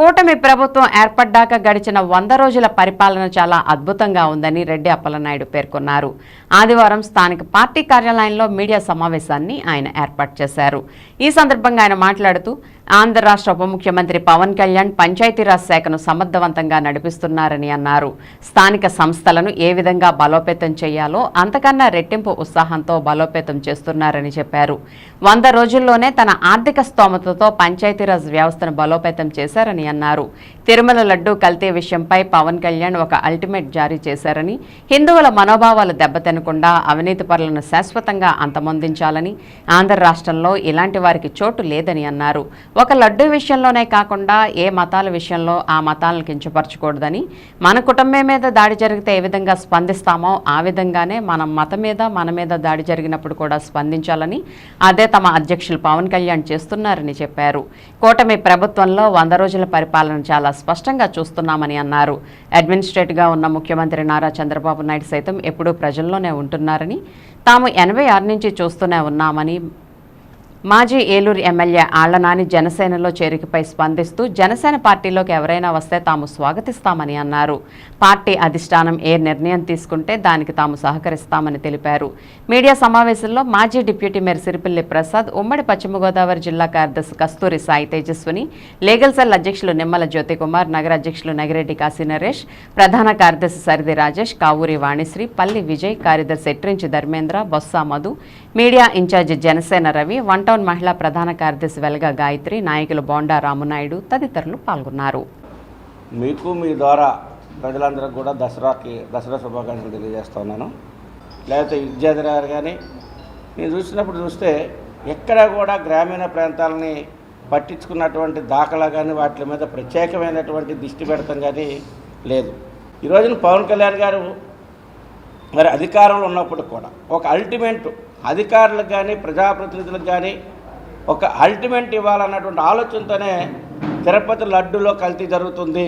కూటమి ప్రభుత్వం ఏర్పడ్డాక గడిచిన వంద రోజుల పరిపాలన చాలా అద్భుతంగా ఉందని రెడ్డి అప్పలనాయుడు పేర్కొన్నారు. ఆదివారం స్థానిక పార్టీ కార్యాలయంలో మీడియా సమావేశాన్ని ఆయన ఏర్పాటు చేశారు. ఈ సందర్భంగా ఆయన మాట్లాడుతూ ఆంధ్ర రాష్ట్ర ఉప ముఖ్యమంత్రి పవన్ కళ్యాణ్ పంచాయతీరాజ్ శాఖను సమర్థవంతంగా నడిపిస్తున్నారని అన్నారు. స్థానిక సంస్థలను ఏ విధంగా బలోపేతం చేయాలో అంతకన్నా రెట్టింపు ఉత్సాహంతో బలోపేతం చేస్తున్నారని చెప్పారు. వంద రోజుల్లోనే తన ఆర్థిక స్తోమతతో పంచాయతీరాజ్ వ్యవస్థను బలోపేతం చేశారని అన్నారు. తిరుమల లడ్డూ కల్తీ విషయంపై పవన్ కళ్యాణ్ ఒక అల్టిమేట్ జారీ చేశారని హిందువుల మనోభావాలు దెబ్బతినకుండా అవినీతి పరులను శాశ్వతంగా అంతమొందించాలని ఆంధ్ర రాష్ట్రంలో ఇలాంటి వారికి చోటు లేదని అన్నారు. ఒక లడ్డు విషయంలోనే కాకుండా ఏ మతాల విషయంలో ఆ మతాలను కించపరచకూడదని మన కుటుంబం మీద దాడి జరిగితే ఏ విధంగా స్పందిస్తామో ఆ విధంగానే మన మతం మీద మన మీద దాడి జరిగినప్పుడు కూడా స్పందించాలని అదే తమ అధ్యక్షులు పవన్ కళ్యాణ్ చేస్తున్నారని చెప్పారు. కూటమి ప్రభుత్వంలో వంద రోజుల పరిపాలన చాలా స్పష్టంగా చూస్తున్నామని అన్నారు. అడ్మినిస్ట్రేట్గా ఉన్న ముఖ్యమంత్రి నారా చంద్రబాబు నాయుడు సైతం ఎప్పుడూ ప్రజల్లోనే ఉంటున్నారని తాము ఎనభై ఆరు నుంచి చూస్తూనే ఉన్నామని మాజీ ఏలూరు ఎమ్మెల్యే ఆళ్ళనాని జనసేనలో చేరికపై స్పందిస్తూ జనసేన పార్టీలోకి ఎవరైనా వస్తే తాము స్వాగతిస్తామని అన్నారు. పార్టీ అధిష్టానం ఏ నిర్ణయం తీసుకుంటే దానికి తాము సహకరిస్తామని తెలిపారు. మీడియా సమావేశంలో మాజీ డిప్యూటీ మేయర్ సిరిపిల్లి ప్రసాద్ ఉమ్మడి పశ్చిమ గోదావరి జిల్లా కార్యదర్శి కస్తూరి సాయి తేజస్విని లీగల్ సెల్ అధ్యక్షులు నిమ్మల జ్యోతికుమార్ నగర అధ్యక్షులు నగిరెడ్డి కాశీ నరేష్ ప్రధాన కార్యదర్శి సరిది రాజేష్ కావూరి వాణిశ్రీ పల్లి విజయ్ కార్యదర్శి ఎట్రించి ధర్మేంద్ర బొత్స మధు మీడియా ఇన్ఛార్జి జనసేన రవి వంట టౌన్ మహిళా ప్రధాన కార్యదర్శి వెలగా గాయత్రి నాయకులు బోండా రామునాయుడు తదితరులు పాల్గొన్నారు. మీకు మీ ద్వారా ప్రజలందరికీ కూడా దసరాకి దసరా శుభాకాంక్షలు తెలియజేస్తున్నాను లేకపోతే విద్యార్థి గారు కానీ నేను చూసినప్పుడు చూస్తే ఎక్కడ కూడా గ్రామీణ ప్రాంతాలని పట్టించుకున్నటువంటి దాఖలా కానీ వాటి మీద ప్రత్యేకమైనటువంటి దృష్టి పెడతాం కానీ లేదు. ఈరోజున పవన్ కళ్యాణ్ గారు మరి అధికారంలో ఉన్నప్పుడు కూడా ఒక అల్టిమేట్ అధికారులకు కానీ ప్రజాప్రతినిధులకు కానీ ఒక అల్టిమేట్ ఇవ్వాలన్నటువంటి ఆలోచనతోనే తిరుపతి లడ్డులో కల్తీ జరుగుతుంది.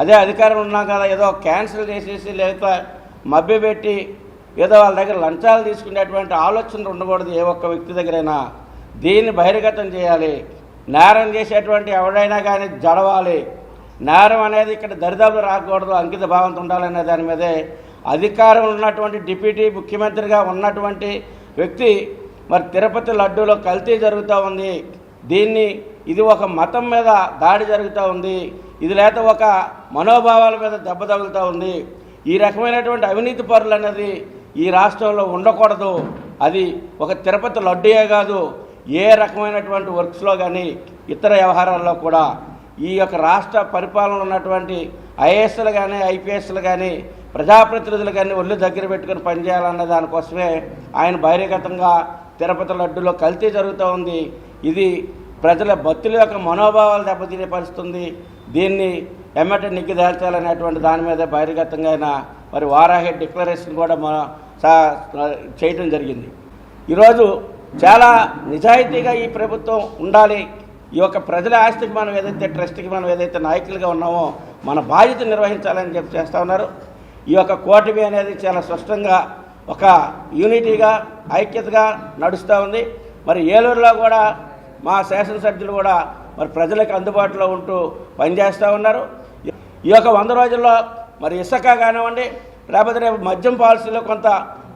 అదే అధికారం ఉన్నాం కదా ఏదో క్యాన్సిల్ చేసేసి లేకపోతే మభ్యపెట్టి ఏదో వాళ్ళ దగ్గర లంచాలు తీసుకునేటువంటి ఆలోచనలు ఉండకూడదు ఏ ఒక్క వ్యక్తి దగ్గరైనా. దీన్ని బహిర్గతం చేయాలి. నేరం చేసేటువంటి ఎవడైనా కానీ జడవాలి. నేరం అనేది ఇక్కడ దరిదాపు రాకూడదు అంకిత భావంతో ఉండాలనే దాని మీదే. అధికారం ఉన్నటువంటి డిప్యూటీ ముఖ్యమంత్రిగా ఉన్నటువంటి వ్యక్తి మరి తిరుపతి లడ్డూలో కల్తీ జరుగుతూ ఉంది. దీన్ని ఇది ఒక మతం మీద దాడి జరుగుతూ ఉంది. ఇది లేక ఒక మనోభావాల మీద దెబ్బ తగులుతూ ఉంది. ఈ రకమైనటువంటి అవినీతి పరులు అనేది ఈ రాష్ట్రంలో ఉండకూడదు. అది ఒక తిరుపతి లడ్డూయే కాదు ఏ రకమైనటువంటి వర్క్స్లో కానీ ఇతర వ్యవహారాల్లో కూడా. ఈ యొక్క రాష్ట్ర పరిపాలన ఉన్నటువంటి ఐఏఎస్లు కానీ ఐపీఎస్లు కానీ ప్రజాప్రతినిధులు కానీ ఒళ్ళు దగ్గర పెట్టుకుని పనిచేయాలన్న దానికోసమే ఆయన బహిర్గతంగా తిరుపతి లడ్డులో కల్తీ జరుగుతూ ఉంది. ఇది ప్రజల భక్తుల యొక్క మనోభావాలు దెబ్బతినే పరిస్థితుంది. దీన్ని ఎమ్మట నిగ్గిదాల్చాలనేటువంటి దాని మీద బహిర్గతంగా ఆయన మరి వారాహెడ్ డిక్లరేషన్ కూడా మన చేయటం జరిగింది. ఈరోజు చాలా నిజాయితీగా ఈ ప్రభుత్వం ఉండాలి. ఈ యొక్క ప్రజల ఆస్తికి మనం ఏదైతే ట్రస్ట్కి మనం ఏదైతే నాయకులుగా ఉన్నామో మన బాధ్యత నిర్వహించాలని చెప్పి చేస్తూ ఉన్నారు. ఈ యొక్క కూటమి అనేది చాలా స్పష్టంగా ఒక యూనిటీగా ఐక్యతగా నడుస్తూ ఉంది. మరి ఏలూరులో కూడా మా శాసనసభ్యులు కూడా మరి ప్రజలకు అందుబాటులో ఉంటూ పనిచేస్తూ ఉన్నారు. ఈ యొక్క వంద రోజుల్లో మరి ఇసుక కానివ్వండి లేకపోతే రేపు మద్యం పాలసీలో కొంత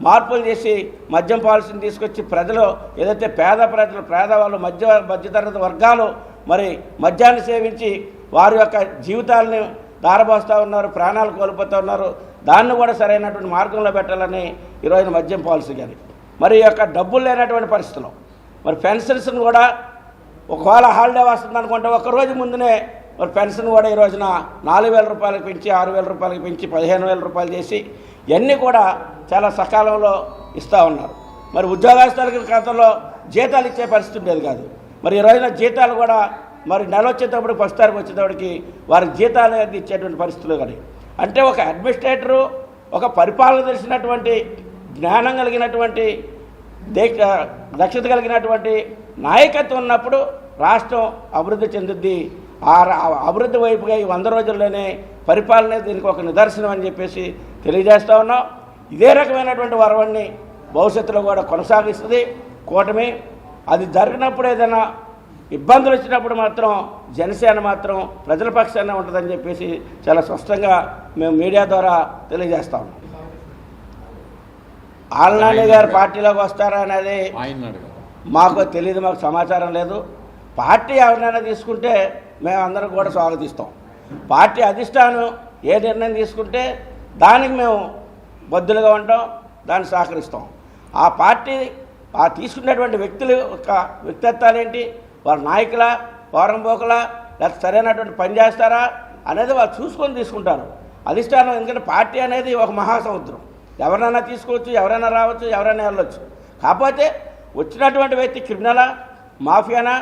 మార్పులు చేసి మద్యం పాలసీని తీసుకొచ్చి ప్రజలు ఏదైతే పేద ప్రజలు పేదవాళ్ళు మధ్య మధ్యతరగతి వర్గాలు మరి మద్యాన్ని సేవించి వారి యొక్క జీవితాలని దారబోస్తూ ఉన్నారు ప్రాణాలు కోల్పోతూ ఉన్నారు. దాన్ని కూడా సరైనటువంటి మార్గంలో పెట్టాలని ఈరోజు మద్యం పాలసీ కానీ మరి యొక్క డబ్బులు లేనటువంటి పరిస్థితులు మరి పెన్షన్స్ని కూడా ఒకవేళ హాలిడే వస్తుంది అనుకుంటే ఒకరోజు ముందునే మరి పెన్షన్ కూడా ఈ రోజున నాలుగు వేల రూపాయలకు పెంచి ఆరు వేల రూపాయలకు పెంచి పదిహేను వేల రూపాయలు చేసి ఇవన్నీ కూడా చాలా సకాలంలో ఇస్తూ ఉన్నారు. మరి ఉద్యోగస్తులకి గతంలో జీతాలు ఇచ్చే పరిస్థితి ఉండేది కాదు. మరి ఈ రోజున జీతాలు కూడా మరి నెల వచ్చేటప్పుడు ఫస్ట్ తారీఖు వచ్చేటప్పటికి వారి జీతాలు ఇచ్చేటువంటి పరిస్థితులు కానీ అంటే ఒక అడ్మినిస్ట్రేటరు ఒక పరిపాలన తెలిసినటువంటి జ్ఞానం కలిగినటువంటి దేశ దక్షత కలిగినటువంటి నాయకత్వం ఉన్నప్పుడు రాష్ట్రం అభివృద్ధి చెందుద్ది. ఆ రా- అభివృద్ధి వైపుగా ఈ వంద రోజుల్లోనే పరిపాలన దీనికి ఒక నిదర్శనం అని చెప్పేసి తెలియజేస్తూ ఉన్నాం. ఇదే రకమైనటువంటి వరవణ్ణి భవిష్యత్తులో కూడా కొనసాగిస్తుంది. కూటమి అది జరిగినప్పుడు ఏదైనా ఇబ్బందులు వచ్చినప్పుడు మాత్రం జనసేన మాత్రం ప్రజల పక్షాన ఉంటుందని చెప్పేసి చాలా స్పష్టంగా మేము మీడియా ద్వారా తెలియజేస్తాం ఆల్నాని గారు పార్టీలోకి వస్తారా అనేది మాకు తెలియదు మాకు సమాచారం లేదు. పార్టీ ఎవరినైనా తీసుకుంటే మేము అందరం కూడా స్వాగతిస్తాం. పార్టీ అధిష్టానం ఏ నిర్ణయం తీసుకుంటే దానికి మేము బద్దులుగా ఉంటాం దాన్ని సహకరిస్తాం. ఆ పార్టీ ఆ తీసుకున్నటువంటి వ్యక్తుల యొక్క వ్యక్తిత్వాలు ఏంటి? వారి నాయకుల పోరంపోకల లేకపోతే సరైనటువంటి పని చేస్తారా అనేది వాళ్ళు చూసుకొని తీసుకుంటారు. అధిష్టానం ఎందుకంటే పార్టీ అనేది ఒక మహాసముద్రం. ఎవరైనా తీసుకోవచ్చు ఎవరైనా రావచ్చు ఎవరైనా వెళ్ళొచ్చు. కాకపోతే వచ్చినటువంటి వ్యక్తి క్రిమినలా మాఫియానా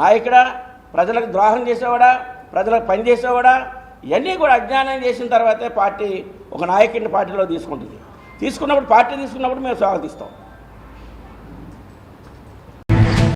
నాయకుడా ప్రజలకు ద్రోహం చేసేవాడా ప్రజలకు పని చేసేవాడా ఇవన్నీ కూడా అజ్ఞానం చేసిన తర్వాతే పార్టీ ఒక నాయకుడిని పార్టీలో తీసుకుంటుంది. తీసుకున్నప్పుడు పార్టీ తీసుకున్నప్పుడు మేము స్వాగతిస్తాం.